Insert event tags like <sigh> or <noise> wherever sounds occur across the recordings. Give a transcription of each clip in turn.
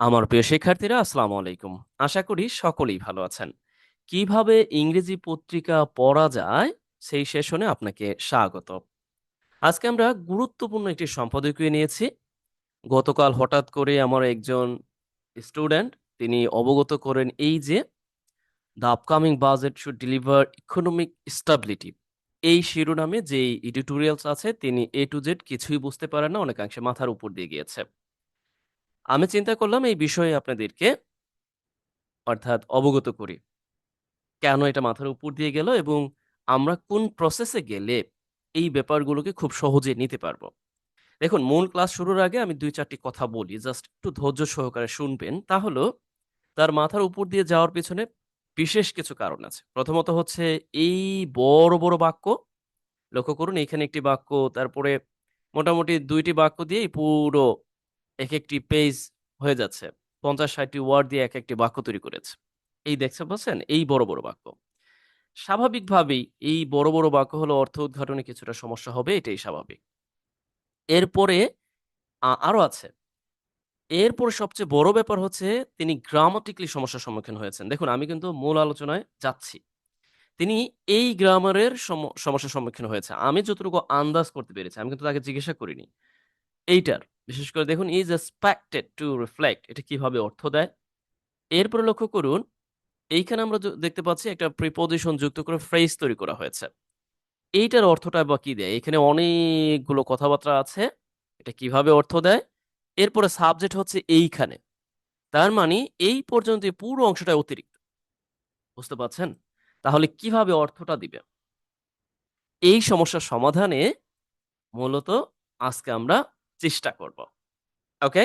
আমার প্রিয় শিক্ষার্থীরা, আসসালামু আলাইকুম। আশা করি সকলেই ভালো আছেন। কীভাবে ইংরেজি পত্রিকা পড়া যায় সেই সেশনে আপনাকে স্বাগত। আজকে আমরা গুরুত্বপূর্ণ একটি সম্পাদকীয় নিয়েছি। গতকাল হঠাৎ করে আমার একজন স্টুডেন্ট, তিনি অবগত করেন এই যে the upcoming budget should deliver economic stability এই শিরোনামে যে এডিটোরিয়ালস আছে, তিনি এ টু জেড কিছুই বুঝতে পারেন না, অনেকাংশে মাথার উপর দিয়ে গিয়েছে। আমি চিন্তা করলাম এই বিষয়ে আপনাদেরকে অর্থাৎ অবগত করি। কেন এটা মাথার উপর দিয়ে গেল এবং আমরা কোন প্রসেসে গেলে এই ব্যাপারগুলোকে খুব সহজে নিতে পারব? দেখুন, মূল ক্লাস শুরুর আগে আমি দুই চারটি কথা বলি। জাস্ট একটু ধৈর্য সহকারে শুনবেন। তা হলো, তার মাথার উপর দিয়ে যাওয়ার পিছনে বিশেষ কিছু কারণ আছে। প্রথমত হচ্ছে এই বড় বড় বাক্য। লক্ষ্য করুন, এখানে একটি বাক্য, তারপরে মোটামুটি দুইটি বাক্য দিয়ে পুরো এক একটি পেজ হয়ে যাচ্ছে। পঞ্চাশ, ষাটটি ওয়ার্ড দিয়ে এক একটি বাক্য তৈরি করেছে। এই দেখতে পাচ্ছেন এই বড় বড় বাক্য। স্বাভাবিকভাবেই এই বড় বড় বাক্য হলো অর্থ উদ্ঘাটনে কিছুটা সমস্যা হবে, এটাই স্বাভাবিক। এরপরে আরও আছে। এরপরে সবচেয়ে বড় ব্যাপার হচ্ছে, তিনি গ্রামাটিক্যালি সমস্যার সম্মুখীন হয়েছেন। দেখুন, আমি কিন্তু মূল আলোচনায় যাচ্ছি। তিনি এই গ্রামারের সম- সমস্যার সম্মুখীন হয়েছে। আমি যতটুকু আন্দাজ করতে পেরেছি, আমি কিন্তু তাকে জিজ্ঞাসা করিনি। এইটার বিশেষ করে দেখুন ইজ এক্সপেক্টেড টু রিফ্লেক্ট এটা কীভাবে অর্থ দেয়? এরপরে লক্ষ্য করুন, এইখানে আমরা দেখতে পাচ্ছি একটা প্রিপোজিশন যুক্ত করে ফ্রেজ তৈরি করা হয়েছে। এইটার অর্থটা বা কি দেয়? এখানে অনেকগুলো কথাবার্তা আছে, এটা কীভাবে অর্থ দেয়? এরপরে সাবজেক্ট হচ্ছে এইখানে। তার মানে এই পর্যন্ত পুরো অংশটা অতিরিক্ত। বুঝতে পারছেন? তাহলে কীভাবে অর্থটা দিবে? এই সমস্যার সমাধানে মূলত আজকে আমরা চেষ্টা করব। ওকে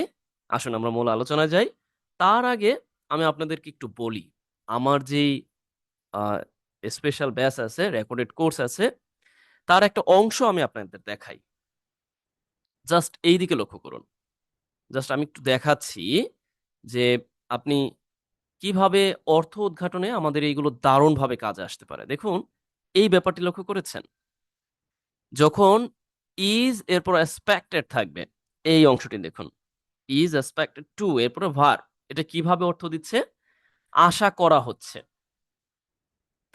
আসুন আমরা মূল আলোচনায় যাই। তার আগে আমি আপনাদেরকে একটু বলি, আমার যেই স্পেশাল ব্যাচ আছে রেকর্ডেড কোর্স আছে, তার একটা অংশ আমি আপনাদের দেখাই। জাস্ট এই দিকে লক্ষ্য করুন। জাস্ট আমি একটু দেখাচ্ছি যে আপনি কীভাবে অর্থ উদ্ঘাটনে আমাদের এইগুলো দারুণভাবে কাজে আসতে পারে। দেখুন, এই ব্যাপারটি লক্ষ্য করেছেন? যখন ইজ এরপর এক্সপেক্টেড থাকবে। এই অংশটি দেখুন। ইজ এক্সপেক্টেড টু এরপরে ভার এটা কীভাবে অর্থ দিচ্ছে? আশা করা হচ্ছে।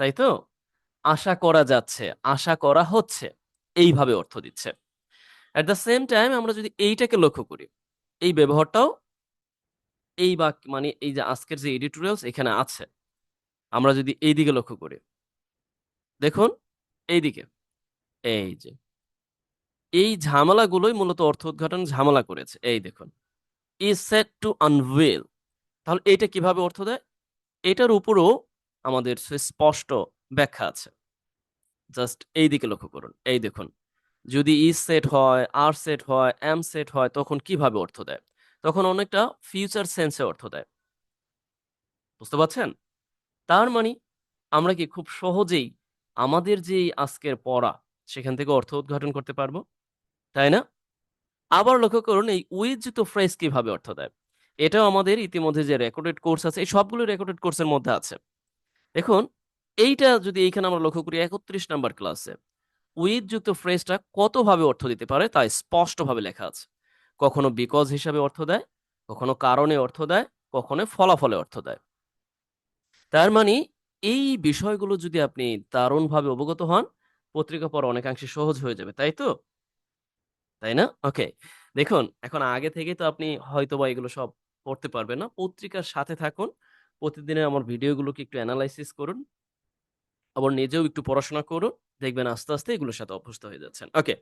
তাই তো? আশা করা যাচ্ছে, আশা করা হচ্ছে। এইভাবে অর্থ দিচ্ছে। অ্যাট দ্য সেম টাইম আমরা যদি এইটাকে লক্ষ্য করি, এই ব্যবহারটাও এই বাক মানে এই যে আজকের যে এডিটোরিয়ালস এখানে আছে, আমরা যদি এই দিকে লক্ষ্য করি, দেখুন, এইদিকে, এই যে। এই ঝামেলাগুলোই মূলত অর্থ উদ্ঘাটন ঝামেলা করেছে। এই দেখুন ইজ সেট টু আনভেল তাহলে এটা কীভাবে অর্থ দেয়? এটার উপরও আমাদের স্পষ্ট ব্যাখ্যা আছে। জাস্ট এই দিকে লক্ষ্য করুন। এই দেখুন, যদি ইজ সেট হয় আর সেট হয় এম সেট হয়, তখন কীভাবে অর্থ দেয়? তখন অনেকটা ফিউচার সেন্সে অর্থ দেয়। বুঝতে পারছেন? তার মানে আমরা কি খুব সহজেই আমাদের যে আজকের পড়া, সেখান থেকে অর্থ উদ্ঘাটন করতে পারব? তাই না? আবার লক্ষ্য করুন, এই উইথ যুক্ত ফ্রেজ কীভাবে অর্থ দেয়? এটাও আমাদের ইতিমধ্যে যে রেকর্ডেড কোর্স আছে, এই সবগুলো রেকর্ডেড কোর্সের মধ্যে আছে। দেখুন, এইটা যদি এইখানে আমরা লক্ষ্য করি, একত্রিশ নাম্বার ক্লাসে উইথ যুক্ত ফ্রেজটা কতভাবে অর্থ দিতে পারে তা স্পষ্টভাবে লেখা আছে। কখনো বিকজ হিসাবে অর্থ দেয়, কখনো কারণে অর্থ দেয়, কখনো ফলাফলে অর্থ দেয়। তার মানে এই বিষয়গুলো যদি আপনি দারুণভাবে অবগত হন পত্রিকা পড়া অনেকাংশে সহজ হয়ে যাবে, তাই তো? তাই না? ওকে দেখুন, এখন আগে থেকে তো আপনি হয়তো বা এগুলো সব পড়তে পারবেন না। পত্রিকার সাথে থাকুন। প্রতিদিনের আমার ভিডিওগুলোকে একটু অ্যানালাইসিস করুন। আবার নিজেও একটু পড়াশোনা করুন। দেখবেন আস্তে আস্তে এগুলোর সাথে অভ্যস্ত হয়ে যাচ্ছেন। ওকে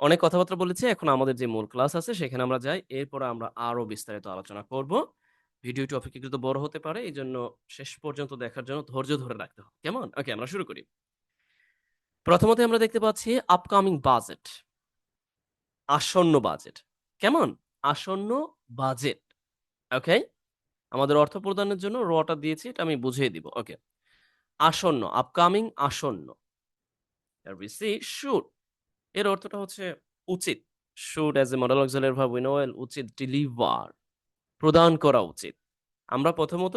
অনেক কথাবার্তা বলেছি। এখন আমাদের যে মূল ক্লাস আছে, সেখানে আমরা যাই। এরপর আমরা আরও বিস্তারিত আলোচনা করব। ভিডিওটি অপেক্ষাকৃত বড় হতে পারে। এই জন্য শেষ পর্যন্ত দেখার জন্য ধৈর্য ধরে রাখতে হবে। কেমন? ওকে আমরা শুরু করি। প্রথমত আমরা দেখতে পাচ্ছি আপকামিং বাজেট আসন্ন বাজেট কেমন? আসন্ন বাজেট ওকে আমাদের অর্থ প্রদানের জন্য রটা দিয়েছি, এটা আমি বুঝিয়ে দিব। ওকে আসন্ন আপকামিং আসন্ন। শুড এর অর্থটা হচ্ছে উচিত। Should as a modal auxiliary verb we know well উচিত ডেলিভার প্রদান করা উচিত। আমরা প্রথমত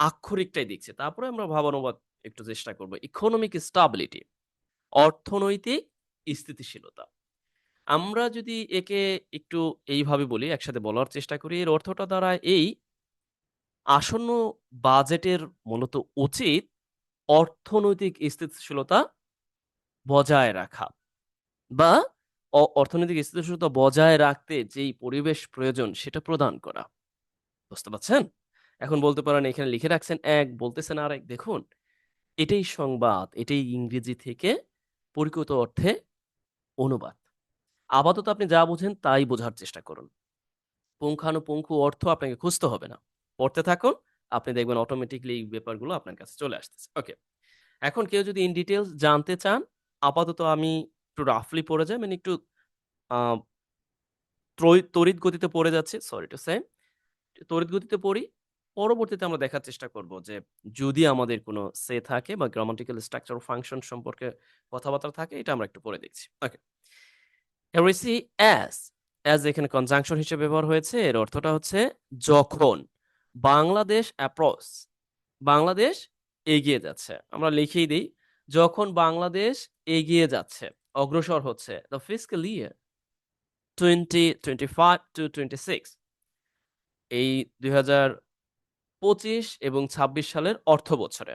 আক্ষরিকটাই দেখছি, তারপরে আমরা ভাবানুবাদ একটু চেষ্টা করব। ইকোনমিক স্টাবিলিটি অর্থনৈতিক স্থিতিশীলতা। আমরা যদি একে একটু এইভাবে বলি, একসাথে বলার চেষ্টা করি, এর অর্থটা দাঁড়ায় এই আসন্ন বাজেটের মূলত উচিত অর্থনৈতিক স্থিতিশীলতা বজায় রাখা বা অ- অর্থনৈতিক স্থিতিশীলতা বজায় রাখতে যেই পরিবেশ প্রয়োজন সেটা প্রদান করা। বুঝতে পারছেন? এখন বলতে পারেন, এখানে লিখে রাখছেন, এক বলতেছেন আর এক দেখুন, এটাই সংবাদ, এটাই ইংরেজি থেকে পরিকৃত অর্থে অনুবাদ। আপাতত আপনি যা বুঝেন তাই বোঝার চেষ্টা করুন। পুঙ্খানুপুঙ্খু অর্থ আপনাকে খুঁজতে হবে না। পড়তে থাকুন, আপনি দেখবেন অটোমেটিকলি এই ব্যাপারগুলো আপনার কাছে চলে আসতেছে। ওকে এখন কেউ যদি ইন ডিটেলস জানতে চান, আপাতত আমি একটু রাফলি পড়ে যাই মানে একটু তড়িৎ গতিতে পড়ে যাচ্ছে সরি টু সে তড়িৎ গতিতে পড়ি, পরবর্তীতে আমরা দেখার চেষ্টা করব যে যদি আমাদের কোনো সে থাকে বা গ্রামাটিক্যাল স্ট্রাকচার ফাংশন সম্পর্কে কথাবার্তা থাকে, এটা আমরা একটু পরে দেখছি। ওকে এরিসি অ্যাস অ্যাজ এখানে কনজাংশন হিসেবে ব্যবহার হয়েছে, এর অর্থটা হচ্ছে যখন। বাংলাদেশ অ্যাপ্রোচ বাংলাদেশ এগিয়ে যাচ্ছে। আমরা লিখেই দিই, যখন বাংলাদেশ এগিয়ে যাচ্ছে, অগ্রসর হচ্ছে the physical year twenty twenty five to twenty six এই দুই হাজার পঁচিশ এবং ছাব্বিশ সালের অর্থ বছরে।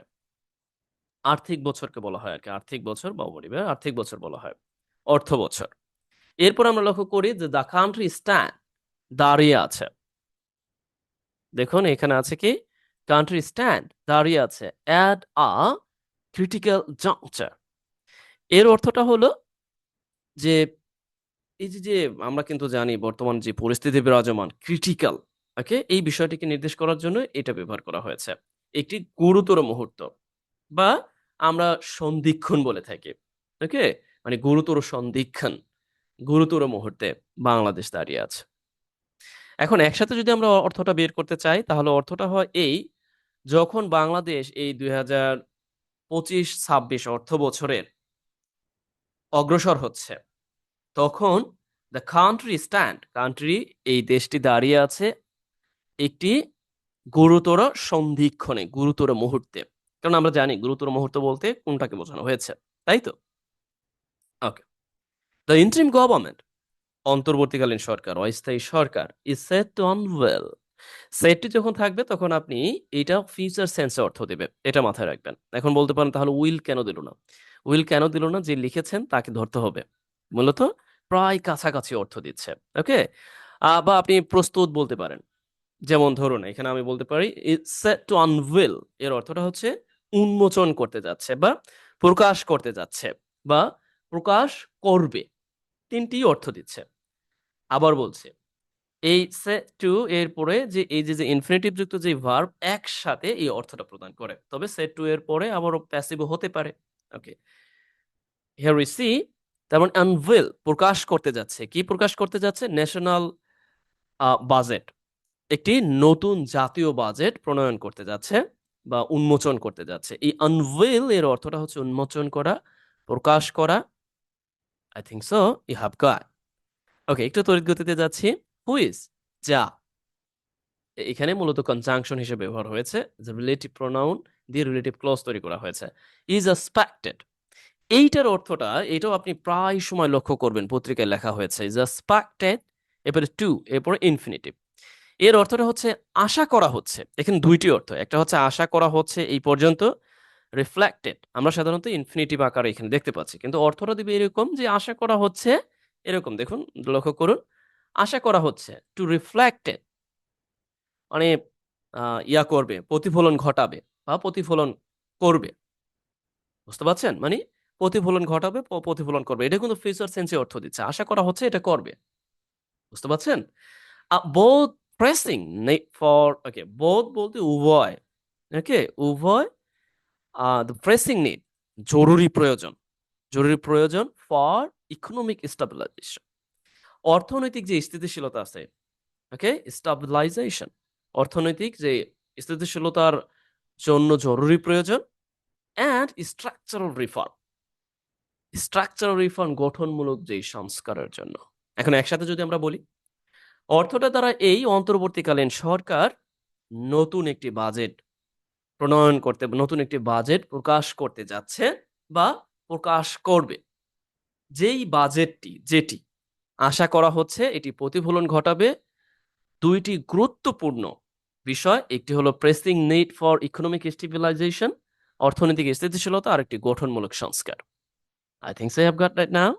আর্থিক বছরকে বলা হয় আর কি, আর্থিক বছর বা আর্থিক বছর বলা হয়, অর্থ বছর। এরপর আমরা লক্ষ্য করি যে দ্য কান্ট্রি স্ট্যান্ড দাঁড়িয়ে আছে। দেখুন, এখানে আছে কি? কান্ট্রি স্ট্যান্ড দাঁড়িয়ে আছে অ্যাট আ ক্রিটিক্যাল জাংচার এর অর্থটা হলো যে, এই যে যে আমরা কিন্তু জানি বর্তমান যে পরিস্থিতি বিরাজমান ক্রিটিক্যাল ওকে এই বিষয়টিকে নির্দেশ করার জন্য এটা ব্যবহার করা হয়েছে। একটি গুরুতর মুহূর্ত বা আমরা সন্ধিক্ষণ বলে থাকি ওকে মানে গুরুতর সন্ধিক্ষণ গুরুতর মুহূর্তে বাংলাদেশ দাঁড়িয়ে আছে। এখন একসাথে যদি আমরা অর্থটা বের করতে চাই, তাহলে অর্থটা হয় এই, যখন বাংলাদেশ এই দুই হাজার পঁচিশ, ছাব্বিশ অর্থ বছরের অগ্রসর হচ্ছে, তখন দ্য কান্ট্রি স্ট্যান্ড কান্ট্রি এই দেশটি দাঁড়িয়ে আছে একটি গুরুতর সন্ধিক্ষণে, গুরুতর মুহূর্তে। কারণ আমরা জানি, গুরুতর মুহূর্ত বলতে কোনটাকে বোঝানো হয়েছে, তাই তো? দ্য ইন্ট্রিম গভর্নমেন্ট অন্তর্বর্তীকালীন সরকার, অস্থায়ী সরকার ইজ সেট টু আনওয়েল সেটটি যখন থাকবে, তখন আপনি এটা ফিউচার সেন্সে অর্থ দেবে এটা মাথায় রাখবেন। এখন বলতে পারেন, তাহলে উইল কেন দিল না? উইল কেন দিল না? যে লিখেছেন, তাকে ধরতে হবে। মূলত প্রায় কাছাকাছি অর্থ দিচ্ছে। ওকে বা আপনি প্রস্তুত বলতে পারেন। যেমন ধরুন, এখানে আমি বলতে পারি সেট টু আনউইল এর অর্থটা হচ্ছে উন্মোচন করতে যাচ্ছে বা প্রকাশ করতে যাচ্ছে বা প্রকাশ করবে। তিনটি অর্থ দিচ্ছে। আবার বলছে, এই সে টু এর পরে যে, এই যে যে ইনফিনিটিভ যুক্ত যে ভার্ব একসাথে এই অর্থটা প্রদান করে। তবে সে টু এর পরে আবারও প্যাসিভ হতে পারে। ওকে হিয়ার উই সি তেমন আনভিল প্রকাশ করতে যাচ্ছে। কি প্রকাশ করতে যাচ্ছে? ন্যাশনাল বাজেট একটি নতুন জাতীয় বাজেট প্রণয়ন করতে যাচ্ছে বা উন্মোচন করতে যাচ্ছে। এই আনভিল এর অর্থটা হচ্ছে উন্মোচন করা, প্রকাশ করা I think so you have got okay একটু তড়িৎ গতিতে যাচ্ছি। হুইজ যা। এখানে মূলত কনজাংশন হিসেবে ব্যবহার হয়েছে যে রিলেটিভ প্রোনাউন দিয়ে রিলেটিভ ক্লজ তৈরি করা হয়েছে। ইজ এক্সপেক্টেড এইটার অর্থটা, এটাও আপনি প্রায় সময় লক্ষ্য করবেন, পত্রিকায় লেখা হয়েছে। ইজ এক্সপেক্টেড এরপরে টু এরপরে ইনফিনিটিভ এর অর্থটা হচ্ছে, আশা করা হচ্ছে। এখানে দুইটি অর্থ, একটা হচ্ছে, আশা করা হচ্ছে এই পর্যন্ত রিফ্লেক্টেড আমরা সাধারণত ইনফিনিটিভ আকারে এখানে দেখতে পাচ্ছি। কিন্তু অর্থটা দিবে এরকম যে আশা করা হচ্ছে এরকম। দেখুন, লক্ষ্য করুন। আশা করা হচ্ছে টু রিফ্লেক্টেড মানে ইয়া করবে, প্রতিফলন ঘটাবে বা প্রতিফলন করবে। বুঝতে পারছেন? মানে প্রতিফলন ঘটাবে প্রতিফলন করবে। এটা কিন্তু ফিউচার সেন্সে অর্থ দিচ্ছে। আশা করা হচ্ছে, এটা করবে। বুঝতে পারছেন? বোধ প্রেসিং ফর ওকে বোধ বলতে উভয় ওকে উভয় প্রেসিং নিড জরুরি প্রয়োজন জরুরি প্রয়োজন ফর ইকোনমিক স্টাবিলাইজেশন অর্থনৈতিক যে স্থিতিশীলতা আছে ওকে স্টাবিলাইজেশন অর্থনৈতিক যে স্থিতিশীলতার জন্য জরুরি প্রয়োজন and structural reform structural reform গঠনমূলক যে সংস্কারের জন্য। এখন একসাথে যদি আমরা বলি, অর্থটা দ্বারা এই অন্তর্বর্তীকালীন সরকার নতুন একটি বাজেট প্রণয়ন করতে নতুন একটি বাজেট প্রকাশ করতে যাচ্ছে বা প্রকাশ করবে। যেই বাজেটটি, যেটি আশা করা হচ্ছে এটি প্রতিফলন ঘটাবে। দুইটি গুরুত্বপূর্ণ বিষয়, একটি হলো pressing need for economic stabilization অর্থনৈতিক স্থিতিশীলতা আর একটি গঠনমূলক সংস্কার। I think so have got right now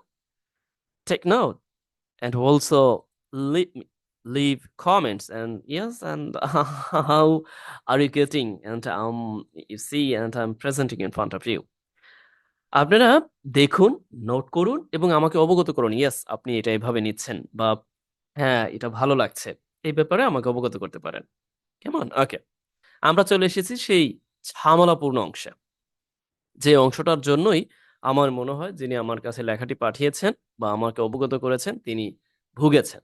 take note and also leave me- leave comments and yes, and <laughs> how are you getting? And um you see, and I'm presenting in front of you. আপনারা দেখুন note করুন এবং আমাকে অবগত করুন। Yes আপনি এটা এভাবে নিচ্ছেন বা হ্যাঁ এটা ভালো লাগছে। এই ব্যাপারে আমাকে অবগত করতে পারেন। কেমন? ওকে আমরা চলে এসেছি সেই ঝামেলাপূর্ণ অংশে। যে অংশটার জন্যই আমার মনে হয় যিনি আমার কাছে লেখাটি পাঠিয়েছেন বা আমাকে অবগত করেছেন, তিনি ভুগেছেন।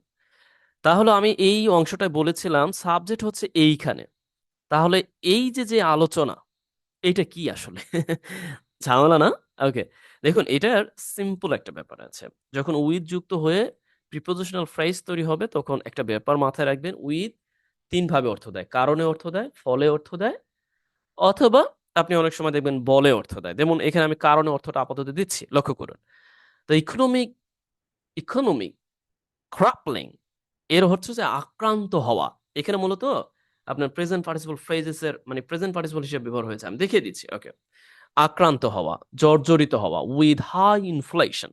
তাহলে আমি এই অংশটায় বলেছিলাম সাবজেক্ট হচ্ছে এইখানে। তাহলে এই যে যে আলোচনা, এটা কি আসলে? ঝামেলা না? ওকে, দেখুন এটার সিম্পল একটা ব্যাপার আছে। যখন উইথ যুক্ত হয়ে প্রিপোজিশনাল ফ্রেজ তৈরি হবে, তখন একটা ব্যাপার মাথায় রাখবেন উইথ তিন ভাবে অর্থ দেয়। কারণে অর্থ দেয়, ফলে অর্থ দেয়, অথবা আপনি অনেক সময় দেখবেন বলে অর্থ দেয়। যেমন এখানে আমি কারণে অর্থটা আপাতত দিচ্ছি, লক্ষ্য করুন। তো ইকোনমিক ইকোনমিক ক্রাপলিং এর হচ্ছে যে আক্রান্ত হওয়া। এখানে মূলত আপনার প্রেজেন্ট পার্টিসিপল ফ্রেজেস এর মানে প্রেজেন্ট পার্টিসিপল হিসেবে ব্যবহার হয়েছে। আমি দেখিয়ে দিচ্ছি ওকে আক্রান্ত হওয়া, জর্জরিত হওয়া উইথ হাই ইনফ্লেশন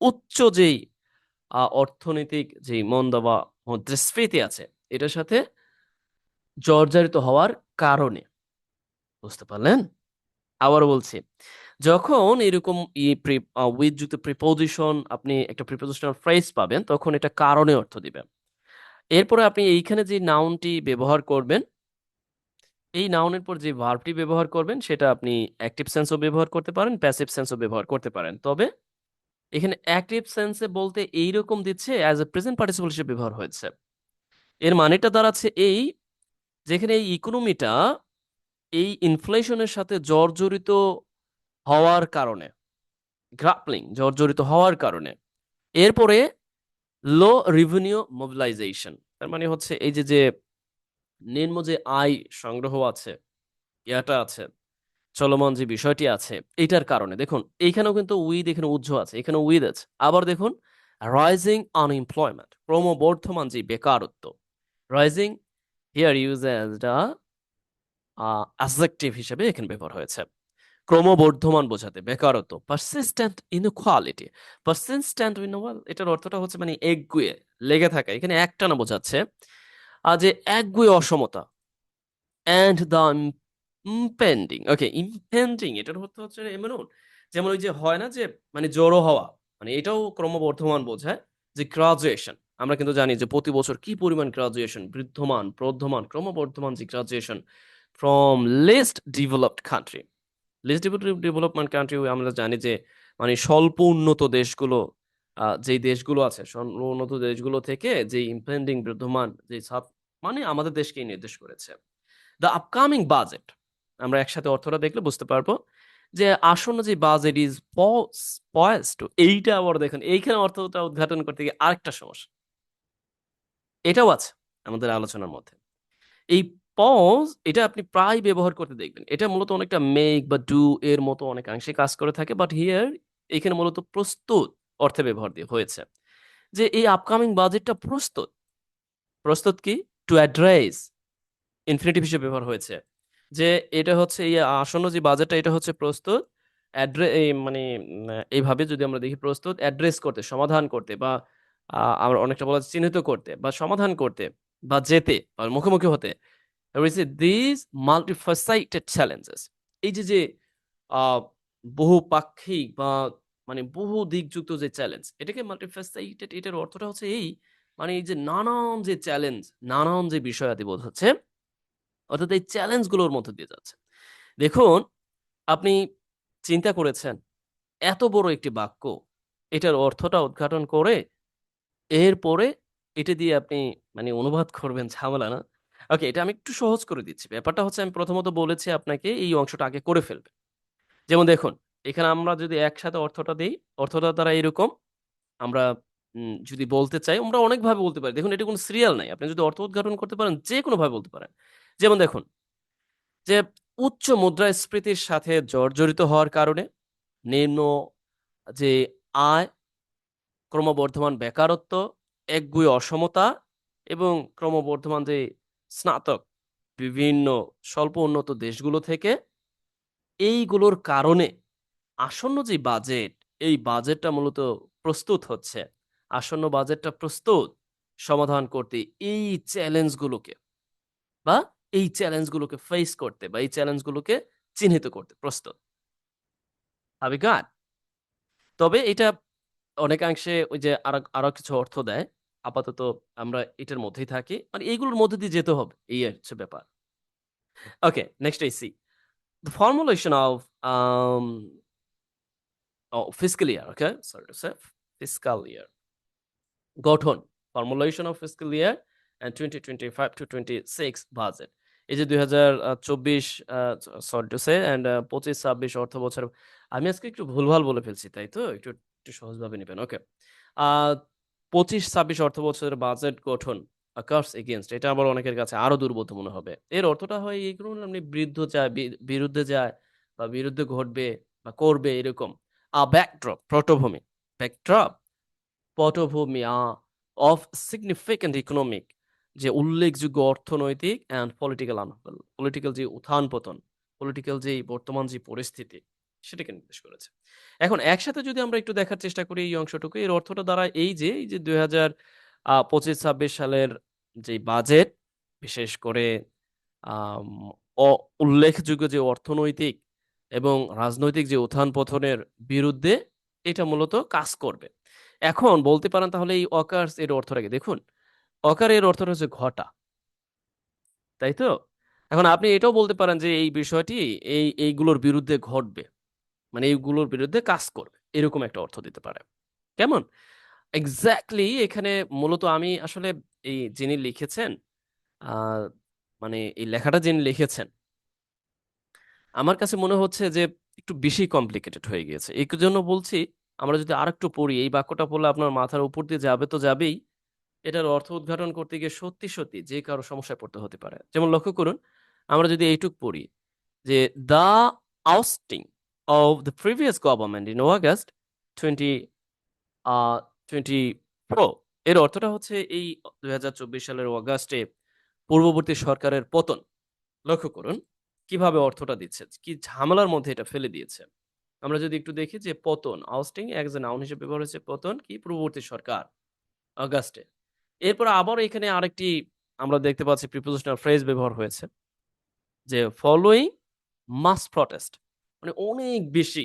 উচ্চ যেই অর্থনৈতিক যেই মন্দা বা মুদ্রাস্ফীতি আছে, এটার সাথে জর্জরিত হওয়ার কারণে। বুঝতে পারলেন? আবার বলছি, যখন এরকম উইথ যুক্ত প্রিপোজিশন আপনি একটা প্রিপোজিশনাল ফ্রেজ পাবেন, তখন এটা কারণে অর্থ দিবে। এরপরে আপনি এইখানে যে নাউনটি ব্যবহার করবেন, এই নাউনের পর যে ভার্বটি ব্যবহার করবেন, সেটা আপনি অ্যাক্টিভ সেন্সও ব্যবহার করতে পারেন প্যাসিভ সেন্সও ব্যবহার করতে পারেন। তবে এখানে অ্যাক্টিভ সেন্সে বলতে এইরকম দিচ্ছে অ্যাজ এ প্রেজেন্ট পার্টিসিপল হিসেবে ব্যবহার হয়েছে। এর মানেটা দাঁড়াচ্ছে এই, যেখানে এই ইকোনমিটা এই ইনফ্লেশনের সাথে জর্জরিত হওয়ার কারণে গ্রাপলিং জর্জরিত হওয়ার কারণে। এরপরে লো রিভিনিউ মোবিলাইজেশন তার মানে হচ্ছে এই যে যে নিম্ন যে আয় সংগ্রহ আছে, ইয়াটা আছে, চলমান যে বিষয়টি আছে, এটার কারণে, দেখুন, এইখানেও কিন্তু উইথ এখানে উজ্জ আছে এখানে উইথ আছে, আবার দেখুন রাইজিং আনএমপ্লয়মেন্ট ক্রমবর্ধমান যে বেকারত্ব rising here use as adjective হিসেবে এখানে ব্যবহার হয়েছে। ক্রমবর্ধমান বোঝাতে, বেকারত্ব পারসিস্টেন্ট ইনকোয়ালিটি পারসিস্টেন্ট ইনওয়াল এটার অর্থটা হচ্ছে মানে একগুয়ে লেগে থাকা। এখানে একটানা বোঝাচ্ছে আর যে একগুয়ে অসমতা and the impending okay impending এটার অর্থ হচ্ছে এমন, যেমন ওই যে হয় না যে মানে জড়ো হওয়া মানে এটাও ক্রমবর্ধমান বোঝায় যে গ্রাজুয়েশন আমরা কিন্তু জানি যে প্রতি বছর কি পরিমাণ গ্রাজুয়েশন বৃদ্ধমান, প্রদ্ধমান, ক্রমবর্ধমান যে graduation from least developed country least development country আমরা জানি যে মানে স্বল্প উন্নত দেশগুলো যেই দেশগুলো আছে, স্বল্প উন্নত দেশগুলো থেকে যে ইম্পেন্ডিং বিদ্যমান যে ছাত্র মানে আমাদের দেশকেই নির্দেশ করেছে। দ্য আপকামিং বাজেট আমরা একসাথে অর্থটা দেখলে বুঝতে পারব যে, আসন্ন যে বাজেট ইজ পয়েস্ট এইটা আবার দেখুন, এইখানে অর্থটা উদ্ঘাটন করতে গিয়ে আরেকটা সমস্যা। এটাও আছে আমাদের আলোচনার মধ্যে। এই পজ এটা আপনি প্রায় ব্যবহার করতে দেখবেন। এটা মূলত অনেকটা মেক বা ডু এর মতো অনেকাংশে কাজ করে থাকে বাট হিয়ার এখানে মূলত প্রস্তুত অর্থে ব্যবহার দিয়ে হয়েছে। যে এই আপকামিং বাজেটটা প্রস্তুত। প্রস্তুত কি? টু অ্যাড্রেস ইনফিনিটিভ হিসেবে ব্যবহার হয়েছে। যে এটা হচ্ছে এই আসন্ন যে বাজেটটা এটা হচ্ছে প্রস্তুত অ্যাড্রে মানে এইভাবে যদি আমরা দেখি প্রস্তুত অ্যাড্রেস করতে, সমাধান করতে বা আমরা অনেকটা বলা চিহ্নিত করতে বা সমাধান করতে বা যেতে বা মুখোমুখি হতে দিস মাল্টিফাসাইটেড চ্যালেঞ্জেস এই যে যে বহুপাক্ষিক বা মানে বহু দিকযুক্ত যে চ্যালেঞ্জ এটাকে মাল্টিফাসাইটেড এটার অর্থটা হচ্ছে এই মানে এই যে নানান যে চ্যালেঞ্জ নানান যে বিষয়াদি বোধ হচ্ছে, অর্থাৎ এই চ্যালেঞ্জগুলোর মধ্যে দিয়ে যাচ্ছে। দেখুন, আপনি চিন্তা করেছেন, এত বড় একটি বাক্য, এটার অর্থটা উদ্ঘাটন করে, এরপরে এটা দিয়ে আপনি মানে অনুবাদ করবেন, ঝামেলা না। ওকে, এটা আমি একটু সহজ করে দিচ্ছি। ব্যাপারটা হচ্ছে আমি প্রথমত বলেছি আপনাকে এই অংশটা আগে করে ফেলবে যেমন দেখুন, এখানে আমরা যদি একসাথে অর্থটা দিই, অর্থটা তারা এরকম আমরা যদি বলতে চাই, আমরা অনেকভাবে বলতে পারি। দেখুন, এটা কোনো সিরিয়াল নাই। আপনি যদি অর্থ উদ্ঘাটন করতে পারেন যে কোনোভাবে বলতে পারেন। যেমন দেখুন, যে উচ্চ মুদ্রাস্ফীতির সাথে জর্জরিত হওয়ার কারণে নিম্ন যে আয়, ক্রমবর্ধমান বেকারত্ব, একগুয়ে অসমতা এবং ক্রমবর্ধমান যে স্নাতক, বিভিন্ন স্বল্প উন্নত দেশগুলো থেকে এইগুলোর কারণে আসন্ন যে বাজেট, এই বাজেটটা মূলত প্রস্তুত হচ্ছে। আসন্ন বাজেটটা প্রস্তুত সমাধান করতে এই চ্যালেঞ্জগুলোকে বা এই চ্যালেঞ্জগুলোকে ফেস করতে বা এই চ্যালেঞ্জগুলোকে চিহ্নিত করতে প্রস্তুত। হবে তবে এটা অনেকাংশে ওই যে আরও আরও কিছু অর্থ দেয়। আপাতত আমরা এটার মধ্যেই থাকি। মানে এইগুলোর মধ্যে দিয়ে যেতে হবে, এই হচ্ছে ব্যাপার। Okay next I see the formulation of um oh fiscal year, okay? Sorry to say, fiscal year. গঠন, formulation of fiscal year and 2025 to 26 budget. এই যে দুই হাজার চব্বিশ সরি টু সে অ্যান্ড পঁচিশ, ছাব্বিশ অর্থ বছর। আমি আজকে একটু ভুলভাল বলে ফেলছি, তাই তো? একটু একটু সহজভাবে নেবেন ওকে পঁচিশ ছাব্বিশ অর্থ বছরের বাজেট গঠন কার্স এগেনস্ট এটা আবার অনেকের কাছে আরও দুর্বোধ্য মনে হবে। এর অর্থটা হয় এইগুলো আপনি বৃদ্ধ যায় বিরুদ্ধে যায় বা বিরুদ্ধে ঘটবে বা করবে এরকম আ ব্যাকড্রপ পটভূমি ব্যাকড্রপ পটভূমি আ অফ সিগনিফিক্যান্ট ইকোনমিক যে উল্লেখযোগ্য অর্থনৈতিক অ্যান্ড পলিটিক্যাল আনফল পলিটিক্যাল যে উত্থান পতন পলিটিক্যাল যে বর্তমান যে পরিস্থিতি সেটাকে নির্দেশ করেছে। এখন একসাথে যদি আমরা একটু দেখার চেষ্টা করি এই অংশটুকু, এর অর্থটা দ্বারা এই যে এই যে দুই হাজার পঁচিশ, ছাব্বিশ সালের যে বাজেট, বিশেষ করে উল্লেখযোগ্য যে অর্থনৈতিক এবং রাজনৈতিক যে উত্থান পতনের বিরুদ্ধে এটা মূলত কাজ করবে। এখন বলতে পারেন তাহলে এই অকার্স এর অর্থটাকে দেখুন, অকার এর অর্থটা হচ্ছে ঘটা। তাই তো? এখন আপনি এটাও বলতে পারেন যে এই বিষয়টি, এই, এইগুলোর বিরুদ্ধে ঘটবে। মানে এইগুলোর বিরুদ্ধে কাজ করবে। এরকম একটা অর্থ দিতে পারে। কেমন? এক্স্যাক্টলি এখানে মূলত আমি আসলে এই যিনি লিখেছেন মানে এই লেখাটা যিনি লিখেছেন, আমার কাছে মনে হচ্ছে যে একটু বেশি কমপ্লিকেটেড হয়ে গিয়েছে। এই জন্য বলছি, আমরা যদি আরেকটু পড়ি, এই বাক্যটা পড়লে আপনার মাথার উপর দিয়ে যাবে তো যাবেই। এটার অর্থ উদ্ঘাটন করতে গিয়ে সত্যি সত্যি যে কারও সমস্যায় পড়তে হতে পারে। যেমন লক্ষ্য করুন, আমরা যদি এইটুক পড়ি যে the ousting of the previous government in August twenty twenty pro এর অর্থটা হচ্ছে এই দুই হাজার চব্বিশ সালের অগাস্টে পূর্ববর্তী সরকারের পতন। লক্ষ্য করুন, কীভাবে অর্থটা দিচ্ছে, কি ঝামেলার মধ্যে এটা ফেলে দিয়েছে। আমরা যদি একটু দেখি যে পতন, আউস্টিং যে নাউন হিসেবে ব্যবহার হয়েছে, পতন কি পূর্ববর্তী সরকার অগাস্টে এরপর আবার এখানে আরেকটি আমরা দেখতে পাচ্ছি প্রিপোজিশনাল ফ্রেজ ব্যবহার হয়েছে, যে ফলোয়িং মাস প্রটেস্ট মানে অনেক বেশি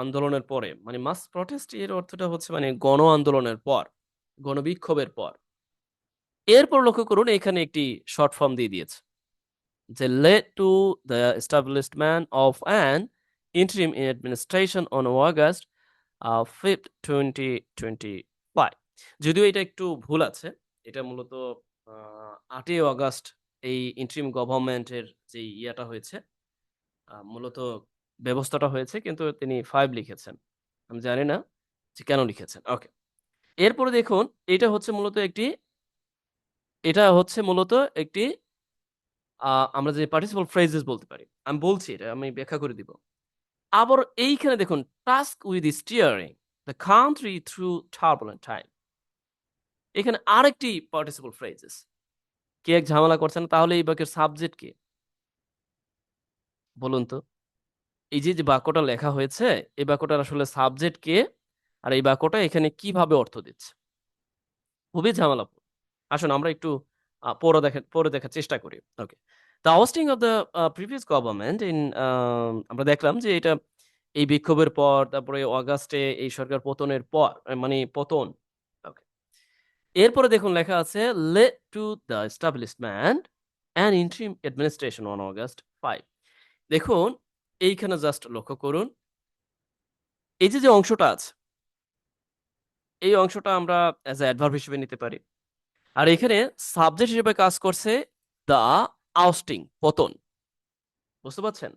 আন্দোলনের পরে। মানে মাস প্রটেস্ট এর অর্থটা হচ্ছে মানে গণ আন্দোলনের পর গণবিক্ষোভের পর। এরপর লক্ষ্য করুন এখানে একটি শর্ট ফর্ম দিয়ে দিয়েছে যে led to the of an an interim on on August uh, 5th 2025 যদিও এটা একটু ভুল আছে এটা মূলত আটই অগস্ট এই ইন্টারিম গভর্নমেন্টের যে ইয়েটা হয়েছে মূলত ব্যবস্থাটা হয়েছে, কিন্তু তিনি ফাইভ লিখেছেন। আমি জানি না যে কেন লিখেছেন। ওকে এরপরে দেখুন, এটা হচ্ছে মূলত একটি, এটা হচ্ছে মূলত একটি আমরা যে পার্টিসিপাল ফ্রেজেস বলতে পারি, আমি বলছি এটা, আমি ব্যাখ্যা করে দিব। আবার এইখানে দেখুন task with steering the country through turbulent time এখানে আরেকটি পার্টিসিপাল ফ্রেজেস কে এক ঝামেলা করছেন তাহলে এই বাক্যের সাবজেক্ট কে? বলুন তো। এই যে যে বাক্যটা লেখা হয়েছে, এই বাক্যটার আসলে সাবজেক্ট কে আর এই বাক্যটা এখানে কীভাবে অর্থ দিচ্ছে? খুবই ঝামেলাপূর্ণ। আসুন, আমরা একটু পরে দেখা, পড়ে দেখার চেষ্টা করি। Okay the ousting of the previous government in আমরা দেখলাম যে এটা এই বিক্ষোভের পর, তারপরে অগাস্টে এই সরকার পতনের পর মানে পতন। ওকে এরপরে দেখুন, লেখা আছে led to the establishment and interim administration on August five দেখুন, এইখানে জাস্ট লক্ষ্য করুন। এই যে যে অংশটা আছে, এই অংশটা আমরা অ্যাজ এ অ্যাডভার্ব হিসেবে নিতে পারি। আর এখানে সাবজেক্ট হিসেবে কাজ করছে দ্য আউস্টিং পতন। বুঝতে পারছেন?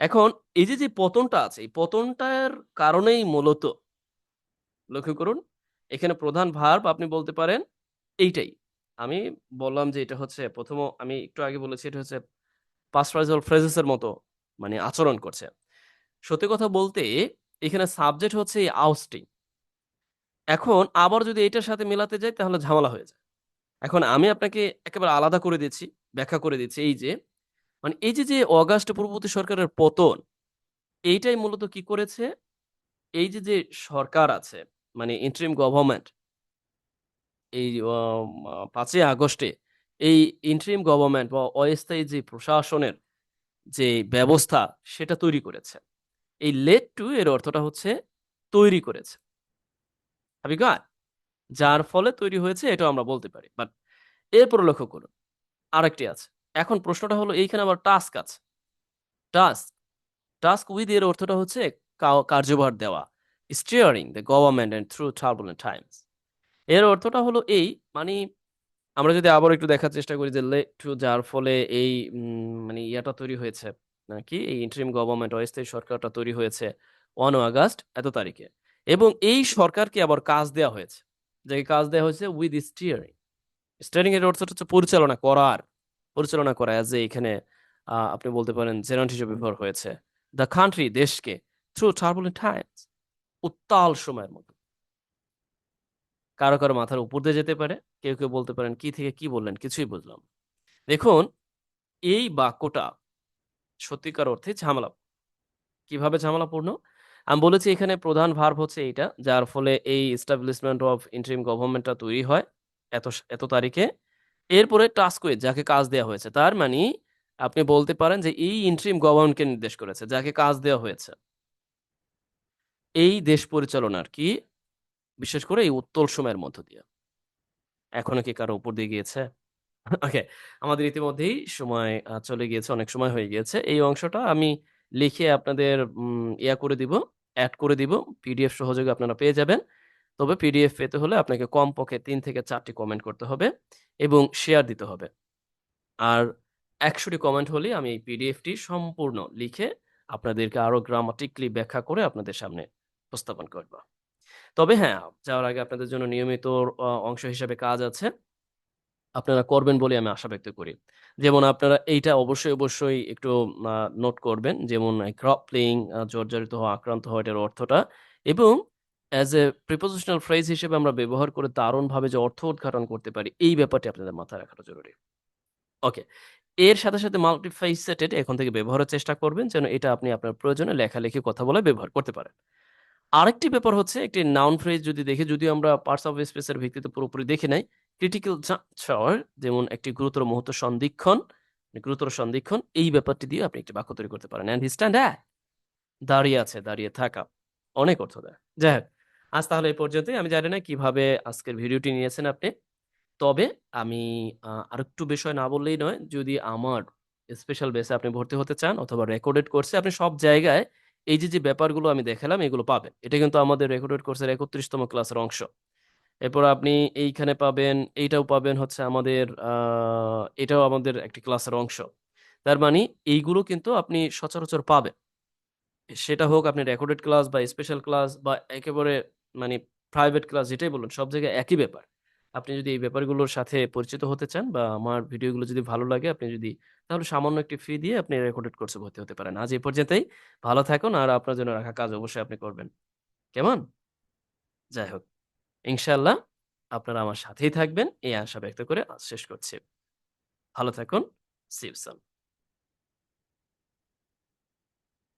এখন এই যে যে পতনটা আছে, এই পতনটার কারণেই মূলত লক্ষ্য করুন, এখানে প্রধান ভার্ব আপনি বলতে পারেন, এইটাই। আমি বললাম যে এটা হচ্ছে, প্রথম আমি একটু আগে বলেছি, এটা হচ্ছে পাস্ট ফ্রাইজাল ফ্রেজেসের মতো মানে আচরণ করছে। সত্যি কথা বলতে এখানে সাবজেক্ট হচ্ছে এই আউস্টিং এখন আবার যদি এটার সাথে মেলাতে যাই তাহলে ঝামেলা হয়ে যায়। এখন আমি আপনাকে একেবারে আলাদা করে দিচ্ছি ব্যাখ্যা করে দিচ্ছি এই যে মানে এই যে, যে অগাস্ট পূর্ববর্তী সরকারের পতন এইটাই মূলত কি করেছে? এই যে, যে সরকার আছে মানে ইন্টারিম গভর্নমেন্ট এই অ মা ৫ ই আগস্টে এই ইন্টারিম গভর্নমেন্ট বা অস্থায়ী যে প্রশাসনের যে ব্যবস্থা সেটা তৈরি করেছে। এই লেড টু এর অর্থটা হচ্ছে তৈরি করেছে। যার ফলে তৈরি হয়েছে এটা আমরা বলতে পারি। বাট এরপর লক্ষ্য করুন। আরেকটি আছে। এখন প্রশ্নটা হলো এইখানে আবার টাস্ক আছে। টাস্ক, টাস্ক উইথ এর অর্থটা হচ্ছে কার্যভার দেওয়া। Steering the government and through turbulent times. এর অর্থটা হলো এই মানি আমরা যদি আবার একটু দেখার চেষ্টা করি যে লেড টু যার ফলে এই মানে ইয়াটা তৈরি হয়েছে নাকি এই ইন্টারিম গভর্নমেন্ট অস্থায়ী সরকারটা তৈরি হয়েছে 1 আগস্ট এত তারিখে। এবং এই সরকারকে আবার কাজ দেয়া হয়েছে। যে কাজ দেয়া হয়েছে উইথ স্টিয়ারিং। স্টিয়ারিং এর অর্থটা হচ্ছে পরিচালনা করার। পরিচালনা করা এ এখানে আপনি বলতে পারেন জেরান্ট হিসেবে ব্যবহার হয়েছে। দ্য কান্ট্রি দেশকে থ্রু টার্বুলেন্ট টাইমস উত্তাল সময়ের মধ্যে। কারও, কারও মাথার উপর দিয়ে যেতে পারে। কেউ, কেউ বলতে পারেন কি থেকে কি বললেন কিছুই বুঝলাম দেখুন এই বাক্যটা সত্যিকার অর্থে ঝামেলা। কীভাবে ঝামেলাপূর্ণ? আমি বলেছি এখানে প্রধান ভার্ব হচ্ছে এইটা। যার ফলে এই এস্টাবলিশমেন্ট অফ ইন্টারিম গভর্নমেন্টটা তৈরি হয় এত এত তারিখে। এরপরে টাস্ক উইথ যাকে কাজ দেওয়া হয়েছে। তার মানে আপনি বলতে পারেন যে এই ইন্টারিম গভর্নমেন্টকে নির্দেশ করেছে যাকে কাজ দেওয়া হয়েছে। এই দেশ পরিচালনার কি বিশেষ করে এই উত্তল সময়ের মধ্য দিয়ে। এখনও কি কারও উপর দিয়ে গিয়েছে? ওকে আমাদের ইতিমধ্যেই সময় চলে গিয়েছে, অনেক সময় হয়ে গিয়েছে। এই অংশটা আমি লিখে আপনাদের ইয়া করে দিব, অ্যাড করে দিব। পিডিএফ সহযোগে আপনারা পেয়ে যাবেন। তবে পিডিএফ পেতে হলে আপনাকে কমপক্ষে তিন থেকে চারটি কমেন্ট করতে হবে এবং শেয়ার দিতে হবে। আর একশোটি কমেন্ট হলেই আমি এই পিডিএফটি সম্পূর্ণ লিখে আপনাদেরকে আরও গ্রামাটিকলি ব্যাখ্যা করে আপনাদের সামনে উপস্থাপন করব। তবে হ্যাঁ, যাওয়ার আগে আপনাদের জন্য নিয়মিত অংশ হিসাবে কাজ আছে। আপনারা করবেন বলে আমি আশা ব্যক্ত করি। যেমন আপনারা এইটা অবশ্যই, অবশ্যই একটু নোট করবেন। যেমন গ্রাপ্লিং আ জর্জরিত হওয়া, আক্রান্ত হওয়া এটার অর্থটা এবং অ্যাজ এ প্রিপোজিশনাল ফ্রেজ হিসেবে আমরা ব্যবহার করে দারুণভাবে যে অর্থ উদ্ঘাটন করতে পারি এই ব্যাপারটি আপনাদের মাথায় রাখাটা জরুরি। ওকে। এর সাথে, সাথে মাল্টিফেসেটেড এখন থেকে ব্যবহারের চেষ্টা করবেন যেন এটা আপনি আপনার প্রয়োজনে লেখালেখি, কথা বলে ব্যবহার করতে পারেন। আরেকটি ব্যাপার হচ্ছে একটি নাউন ফ্রেজ যদি দেখি যদিও আমরা পার্টস অফ স্পিচ এর ভিত্তিতে পুরোপুরি দেখি নাই। ক্রিটিক্যাল জাংচার যেমন একটি গুরুতর মুহূর্ত সন্ধিক্ষণ, গুরুতর সন্ধিক্ষণ এই ব্যাপারটি দিয়ে আপনি একটি বাক্য তৈরি করতে পারেন। অ্যান্ড হি স্ট্যান্ড অ্যাট দাঁড়িয়ে আছে, দাঁড়িয়ে থাকা। অনেক অর্থ দেয়। যাই হোক, আজ তাহলে এই পর্যন্তই। আমি জানি না কীভাবে আজকের ভিডিওটি নিয়েছেন আপনি। তবে আমি আরেকটু বিষয় না বললেই নয়। যদি আমার স্পেশাল বেসে আপনি ভর্তি হতে চান অথবা রেকর্ডেড কোর্সে আপনি সব জায়গায় এই যে, যে ব্যাপারগুলো আমি দেখালাম এগুলো পাবেন। এটা কিন্তু আমাদের রেকর্ডেড কোর্সের একত্রিশতম ক্লাসের অংশ। এরপর আপনি এইখানে পাবেন, এইটাও পাবেন হচ্ছে আমাদের এটাও আমাদের একটি ক্লাসের অংশ। তার মানে এইগুলো কিন্তু আপনি সচরাচর পাবেন। সেটা হোক আপনি রেকর্ডেড ক্লাস বা স্পেশাল ক্লাস বা একেবারে মানে প্রাইভেট ক্লাস যেটাই বলুন সব জায়গায় একই ব্যাপার। আপনি যদি এই ব্যাপারগুলোর সাথে পরিচিত হতে চান বা আমার ভিডিওগুলো যদি ভালো লাগে, আপনি যদি তাহলে সামান্য একটি ফি দিয়ে আপনি রেকর্ডেড কোর্সে ভর্তি হতে পারেন। আজ এই পর্যন্তই। ভালো থাকুন আর আপনার জন্য রাখা কাজ অবশ্যই আপনি করবেন। কেমন? যাই হোক। ইনশাল্লাহ আপনারা আমার সাথেই থাকবেন এই আশা ব্যক্ত করে আজ শেষ করছি। ভালো থাকুন। See you soon.